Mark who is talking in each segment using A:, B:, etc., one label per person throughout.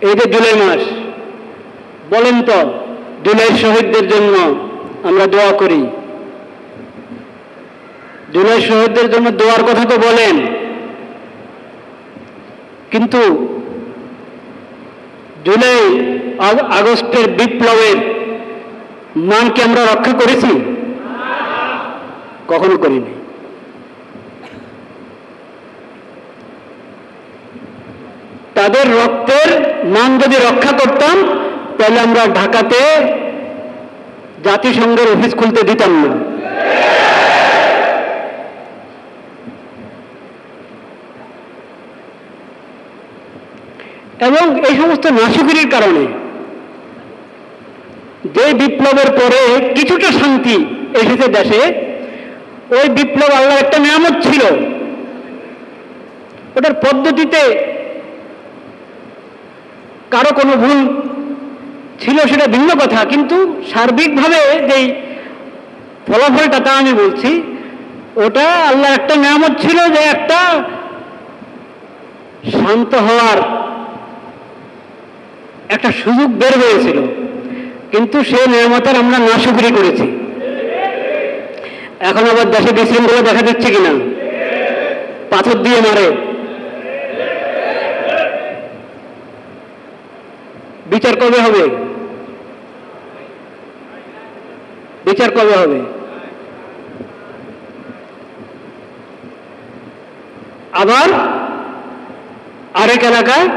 A: এই যে জুলাই মাস, বলেন তো, জুলাই শহীদদের জন্য আমরা দোয়া করি। জুলাই শহীদদের জন্য দোয়ার কথা তো বলেন। কিন্তু জুলাই আগ- আগস্টের বিপ্লবের মানকে আমরা রক্ষা করেছি? কখনো করিনি। তাদের রক্তের মান যদি রক্ষা করতাম, তাহলে আমরা ঢাকাতে জাতিসংঘের অফিস খুলতে দিতাম না। এবং এই সমস্ত নাশকরির কারণে যে বিপ্লবের পরে কিছুটা শান্তি এসেছে দেশে, ওই বিপ্লব আল্লাহ একটা নিয়ামত ছিল। ওটার পদ্ধতিতে কারও কোনো ভুল ছিল সেটা ভিন্ন কথা, কিন্তু সার্বিকভাবে যেই ফলাফলটা তা আমি বলছি, ওটা আল্লাহ একটা নিয়ামত ছিল যে একটা শান্ত হওয়ার একটা সুযোগ বের হয়েছিল, কিন্তু সে নিয়ামতের আমরা নাশুকরি করেছি। এখন আবার দেশে বিশৃঙ্খলা দেখা দিচ্ছে কিনা? পাথর দিয়ে মারে। বিচার কবে হবে? বিচার কবে হবে? আবার আরেক এলাকায়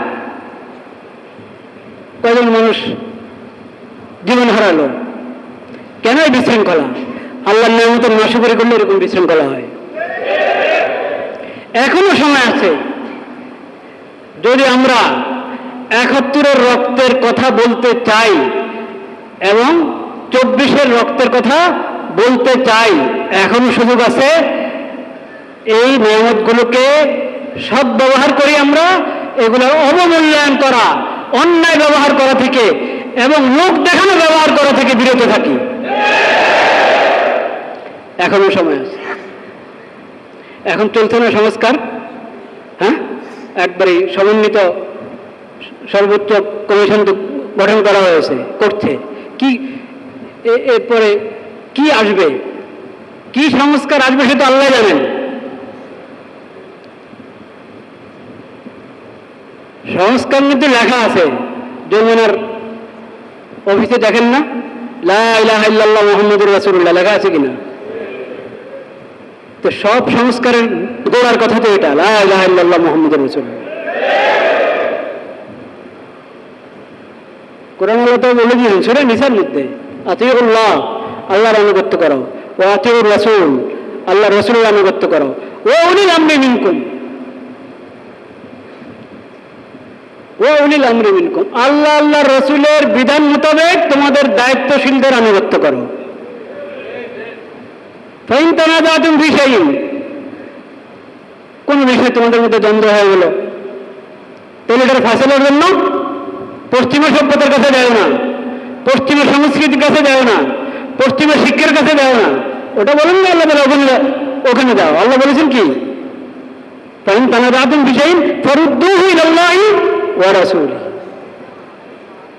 A: কয়জন মানুষ জীবন হারালো? কেন বিশৃঙ্খলা? আল্লাহর নিয়মতের নাশকরি করলে এরকম বিশৃঙ্খলা হয়। এখনও সময় আছে। যদি আমরা একাত্তরের রক্তের কথা বলতে চাই এবং চব্বিশের রক্তের কথা বলতে চাই। এখনও সুযোগ আছে। এই নিয়ামতগুলোকে সব ব্যবহার করি আমরা এগুলোর অবমূল্যায়ন করা, অন্যায় ব্যবহার করা থেকে এবং লোক দেখানো ব্যবহার করা থেকে বিরত থাকি। এখনও সময় আছে। এখন চলছে না সংস্কার হ্যাঁ? একবারে সমন্বিত সর্বোচ্চ কমিশন গঠন করা হয়েছে, করছে। কি এরপরে কি আসবে? কি সংস্কার আসবে সেটা আল্লাহ জানেন। সংস্কার মধ্যে লেখা আছে, যমুনার অফিসে দেখেন না? লা ইলাহা ইল্লাল্লাহ মুহাম্মাদুর রাসূলুল্লাহ, লেখা আছে কিনা? তো সব সংস্কারের গোড়ার কথা তো এটা, লা ইলাহা ইল্লাল্লাহ মুহাম্মাদুর রাসূলুল্লাহ। কোরআন আল্লাহ তো বলে দিয়েছেন, সুরে নিসার মধ্যে, আতিউল্লাহ, আল্লাহর আনুগত্য করো ও আতিউর রাসূল আল্লাহ রসুলের আনুগত্য করো ও উনিল আমরি মিনকুম। ও উনিল আমরি মিনকুম। আল্লাহ আল্লাহ রসুলের বিধান মোতাবেক তোমাদের দায়িত্বশীলদের আনুগত্য করো। কোন বিষয়ে তোমাদের মধ্যে দ্বন্দ্ব হয়ে গেল। তাহলে এটার ফাসলের জন্য পশ্চিমা সভ্যতার কাছে যাও না। পশ্চিমা সংস্কৃতির কাছে যাও না। পশ্চিমা শিক্ষার কাছে যাও না। ওটা বলেন না আল্লাহ বলে ওখানে ওখানে দাও আল্লাহ বলেছেন কি? ফাইন তানাজাতুম ফি শাইইন ফারুদ্দুহু ইলাল্লাহি ওয়া রাসূলিহি।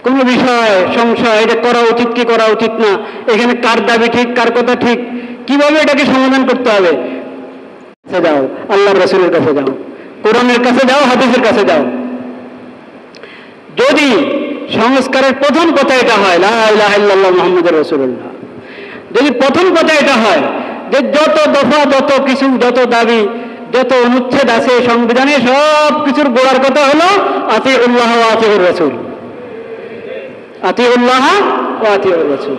A: কোন বিষয়, সংশয়, এটা করা উচিত কি করা উচিত না? এখানে কার দাবি ঠিক, কার কথা ঠিক? কীভাবে এটাকে সমাধান করতে হবে? যাও। আল্লাহ রসুলের কাছে যাও। কোরআনের কাছে যাও, হাদিসের কাছে যাও। যদি সংস্কারের প্রথম কথা এটা হয়, লা ইলাহা ইল্লাল্লাহ মুহাম্মাদুর রাসূলুল্লাহ। যদি প্রথম কথা এটা হয় যে যত দফা, যত কিছু, যত দাবি, যত অনুচ্ছেদ আছে সংবিধানে, সব কিছুর গোড়ার কথা হলো আতি উল্লাহ আতিউর রসুল। আতি উল্লাহ ও আতিউর রসুল।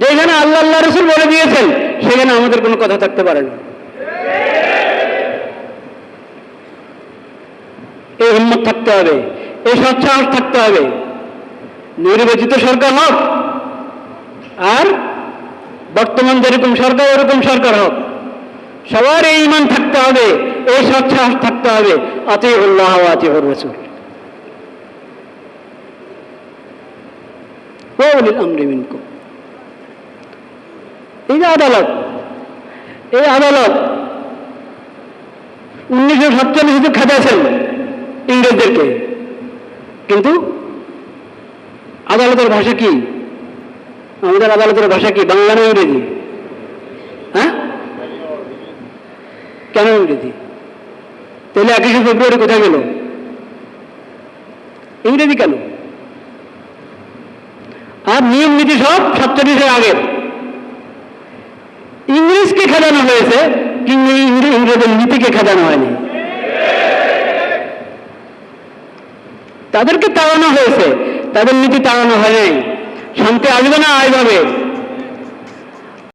A: যেখানে আল্লাহ আল্লাহ রসুল বলে দিয়েছেন, সেখানে আমাদের কোনো কথা থাকতে পারে না। হিম্মত থাকতে হবে। এই সৎসাহস থাকতে হবে। নির্বাচিত সরকার হোক আর বর্তমান যেরকম সরকার, ওরকম সরকার হোক। সবার এই ইমান থাকতে হবে, এই সৎসাহস থাকতে হবে। আতি উল্লাহ আতি রসুল। এই যে আদালত, এই আদালত উনিশশো সাতচল্লিশে খাটাছেন ইংরেজদেরকে। কিন্তু আদালতের ভাষা কি? আমাদের আদালতের ভাষা কি? বাংলা না ইংরেজি? হ্যাঁ? কেন ইংরেজি? তাহলে একুশে ফেব্রুয়ারি কোথায় গেল? ইংরেজি কেন? আর নিয়ম নীতি সব সাতচল্লিশের আগের। ইংরেজকে খেলানো হয়েছে, কিন্তু ইংরে- ইংরেজের নীতিকে খেলানো হয়নি। তাদেরকে তাড়ানো হয়েছে। তাদের নীতি তাড়ানো হয় নাই শান্তি আসবে না আইভাবে